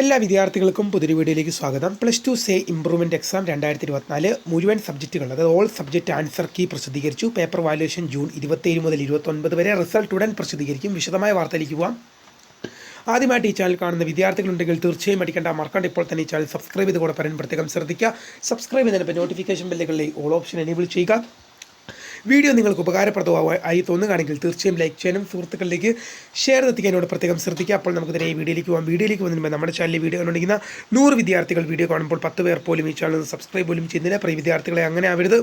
എല്ലാ വിദ്യാർത്ഥികൾക്കും പുതിയൊരു വീഡിയോയിലേക്ക് സ്വാഗതം. Plus two say improvement exam രണ്ടായിരത്തി ഇരുപത്തിനാല് മുഴുവൻ സബ്ജക്റ്റുകൾ അതായത് ഓൾ സബ്ജക്റ്റ് ആൻസർ കീ പ്രസിദ്ധീകരിച്ചു. പേപ്പർ വാല്യുവേഷൻ ജൂൺ ഇരുപത്തേഴ് മുതൽ ഇരുപത്തൊൻപത് വരെ റിസൾട്ട് ഉടൻ പ്രസിദ്ധീകരിക്കും. വിശദമായ വാർത്തയിലേക്ക് പോവാം. ആദ്യമായിട്ട് ഈ ചാനൽ കാണുന്ന വിദ്യാർത്ഥികളുണ്ടെങ്കിൽ തീർച്ചയായും അടിക്കേണ്ട മറക്കാണ്ട് ഇപ്പോൾ തന്നെ ഈ ചാനൽ സബ്സ്ക്രൈബ് ചെയ്ത് കൂടെ പറയാൻ പ്രത്യേകം ശ്രദ്ധിക്കുക. സബ്സ്ക്രൈബ് ചെയ്തതിന് നോട്ടിഫിക്കേഷൻ ബില്ലുകളിലെ ഓൾ ഓപ്ഷൻ എനേബിൾ ചെയ്യുക. വീഡിയോ നിങ്ങൾക്ക് ഉപകാരപ്രദമായി തോന്നുകയാണെങ്കിൽ തീർച്ചയായും ലൈക്ക് ചെയ്യാനും സുഹൃത്തുക്കളിലേക്ക് ഷെയർ എത്തിക്കാനോട് പ്രത്യേകം ശ്രദ്ധിക്കുക. അപ്പോൾ നമുക്ക് നേരെ വീഡിയോയിലേക്ക് പോകാം വീഡിയോയിലേക്ക് വന്നതിന് നമ്മുടെ ചാനലിൽ വീഡിയോ കണ്ടുകൊണ്ടിരിക്കുന്ന നൂറ് വിദ്യാർത്ഥികൾ വീഡിയോ കാണുമ്പോൾ പത്ത് പേർ പോലും ഈ ചാനൽ സബ്സ്ക്രൈബ് പോലും ചെയ്യുന്നില്ല. പ്രിയ വിദ്യാർത്ഥികളെ അങ്ങനെ ആവരുത്.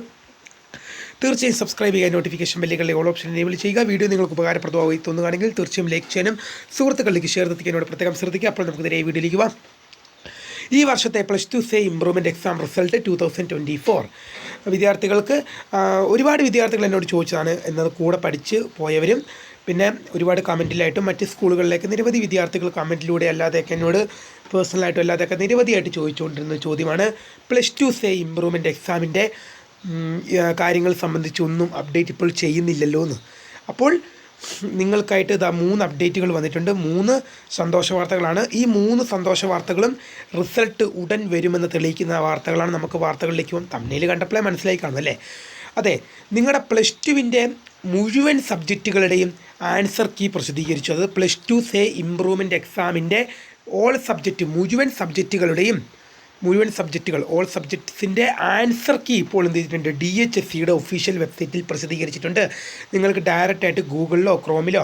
തീർച്ചയായും സബ്സ്ക്രൈബ് ചെയ്യാൻ നോട്ടിഫിക്കേഷൻ ബെല്ലുകളിലെ ഓൾ ഓപ്ഷൻ എനേബിൾ ചെയ്യുക. വീഡിയോ നിങ്ങൾക്ക് ഉപകാരപ്രദമായി തോന്നുകയാണെങ്കിൽ തീർച്ചയായും ലൈക്ക് ചെയ്യാനും സുഹൃത്തുക്കളിലേക്ക് ഷെയർ എത്തിക്കാനോട് പ്രത്യേകം ശ്രദ്ധിക്കുക. അപ്പോൾ നമുക്ക് നേരെ വീഡിയോയിലേക്ക് പോകാം ഈ വർഷത്തെ plus two say improvement exam result two thousand twenty four വിദ്യാർത്ഥികൾക്ക് ഒരുപാട് വിദ്യാർത്ഥികൾ എന്നോട് ചോദിച്ചതാണ് എന്നത് കൂടെ പഠിച്ച് പോയവരും പിന്നെ ഒരുപാട് കമന്റിലായിട്ടും മറ്റ് സ്കൂളുകളിലേക്ക് നിരവധി വിദ്യാർത്ഥികൾ കമന്റിലൂടെ അല്ലാതെയൊക്കെ എന്നോട് പേഴ്സണലായിട്ടും അല്ലാതെയൊക്കെ നിരവധിയായിട്ട് ചോദിച്ചുകൊണ്ടിരുന്ന ചോദ്യമാണ്. പ്ലസ് ടു സേ ഇമ്പ്രൂവ്മെന്റ് എക്സാമിന്റെ കാര്യങ്ങൾ സംബന്ധിച്ചൊന്നും അപ്ഡേറ്റ് ഇപ്പോൾ ചെയ്യുന്നില്ലല്ലോ എന്ന് അപ്പോൾ നിങ്ങൾക്കായിട്ട് ഇതാ മൂന്ന് അപ്ഡേറ്റുകൾ വന്നിട്ടുണ്ട്. മൂന്ന് സന്തോഷ വാർത്തകളാണ്. ഈ മൂന്ന് സന്തോഷ വാർത്തകളും റിസൾട്ട് ഉടൻ വരുമെന്ന് തെളിയിക്കുന്ന വാർത്തകളാണ് നമുക്ക് വാർത്തകളിലേക്ക് തമ്മിൽ കണ്ടപ്പോഴേ മനസ്സിലായി കാണും അല്ലേ? അതെ നിങ്ങളുടെ പ്ലസ് ടുവിന്റെ മുഴുവൻ സബ്ജക്റ്റുകളുടെയും ആൻസർ കീ പ്രസിദ്ധീകരിച്ചു. അത് പ്ലസ് ടു സേ ഇമ്പ്രൂവ്മെന്റ് എക്സാമിന്റെ ഓൾ സബ്ജക്റ്റ് മുഴുവൻ സബ്ജക്റ്റുകളുടെയും മുഴുവൻ സബ്ജക്റ്റുകൾ ഓൾ സബ്ജക്ട്സിന്റെ ആൻസർ കീ ഇപ്പോൾ എന്ത് ചെയ്തിട്ടുണ്ട്? ഡി എച്ച് എസ് സിയുടെ ഒഫീഷ്യൽ വെബ്സൈറ്റിൽ പ്രസിദ്ധീകരിച്ചിട്ടുണ്ട്. നിങ്ങൾക്ക് ഡയറക്റ്റായിട്ട് ഗൂഗിളിലോ ക്രോമിലോ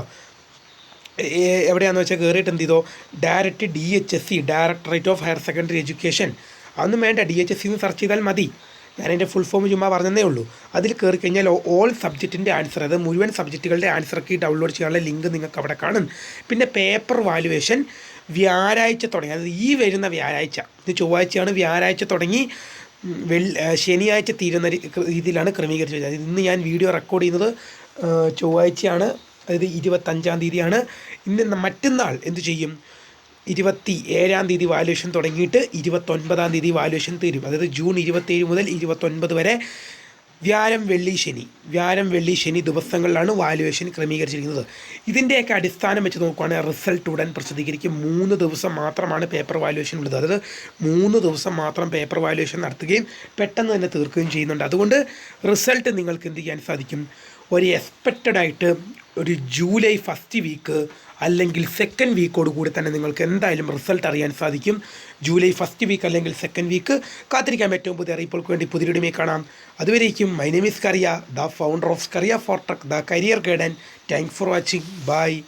എവിടെയാണെന്ന് വെച്ചാൽ കയറിയിട്ട് എന്ത് ചെയ്തോ? Direct D H S C directorate of higher secondary education അതൊന്നും വേണ്ട. ഡി എച്ച് എസ് സി എന്ന് സെർച്ച് ചെയ്താൽ മതി. ഞാൻ എന്റെ ഫുൾ ഫോം ചുമ്മാ പറഞ്ഞതേ ഉള്ളൂ. അതിൽ കയറി കഴിഞ്ഞാൽ ഓൾ സബ്ജക്റ്റിന്റെ ആൻസർ അത് മുഴുവൻ സബ്ജക്റ്റുകളുടെ ആൻസർ കീ ഡൗൺലോഡ് ചെയ്യാനുള്ള ലിങ്ക് നിങ്ങൾക്ക് അവിടെ കാണും. പിന്നെ പേപ്പർ വാലുവേഷൻ വ്യാഴാഴ്ച തുടങ്ങി. അതായത് ഈ വരുന്ന വ്യാഴാഴ്ച. ഇത് ചൊവ്വാഴ്ചയാണ് വ്യാഴാഴ്ച തുടങ്ങി. വെള്ളി ശനിയാഴ്ച തീരുന്ന രീതിയിലാണ് ക്രമീകരിച്ചത് അതായത് ഇന്ന് ഞാൻ വീഡിയോ റെക്കോർഡ് ചെയ്യുന്നത് ചൊവ്വാഴ്ചയാണ്. അതായത് ഇരുപത്തഞ്ചാം തീയതിയാണ്. ഇന്ന് മറ്റന്നാൾ എന്തു ചെയ്യും? ഇരുപത്തി ഏഴാം തീയതി വാല്യുവേഷൻ തുടങ്ങിയിട്ട് ഇരുപത്തൊൻപതാം തീയതി വാല്യുവേഷൻ തീരും. അതായത് ജൂൺ ഇരുപത്തേഴ് മുതൽ ഇരുപത്തൊൻപത് വരെ വ്യാഴം വെള്ളി ശനി. വ്യാഴം വെള്ളി ശനി ദിവസങ്ങളിലാണ് വാല്യുവേഷൻ ക്രമീകരിച്ചിരിക്കുന്നത്. ഇതിന്റെയൊക്കെ അടിസ്ഥാനം വെച്ച് നോക്കുകയാണെങ്കിൽ റിസൾട്ട് ഉടൻ പ്രസിദ്ധീകരിക്കും. മൂന്ന് ദിവസം മാത്രമാണ് പേപ്പർ വാല്യുവേഷൻ ഉള്ളത്. അതായത് മൂന്ന് ദിവസം മാത്രം പേപ്പർ വാല്യുവേഷൻ നടത്തുകയും പെട്ടെന്ന് തന്നെ തീർക്കുകയും ചെയ്യുന്നുണ്ട്. അതുകൊണ്ട് റിസൾട്ട് നിങ്ങൾക്ക് എന്ത് ചെയ്യാൻ സാധിക്കും? ഒരു എക്സ്പെക്റ്റഡ് ആയിട്ട് ഒരു ജൂലൈ ഫസ്റ്റ് വീക്ക് അല്ലെങ്കിൽ സെക്കൻഡ് വീക്കോട് കൂടി തന്നെ നിങ്ങൾക്ക് എന്തായാലും റിസൾട്ട് അറിയാൻ സാധിക്കും. ജൂലൈ ഫസ്റ്റ് വീക്ക് അല്ലെങ്കിൽ സെക്കൻഡ് വീക്ക് കാത്തിരിക്കാൻ ഏറ്റവും പുതിയ അറിയിപ്പുകൾക്ക് വേണ്ടി പുതിയൊരുമേ കാണാം. അതുവരേക്കും my name is Kariya the founder of Kariya for track the career guidance thank for watching bye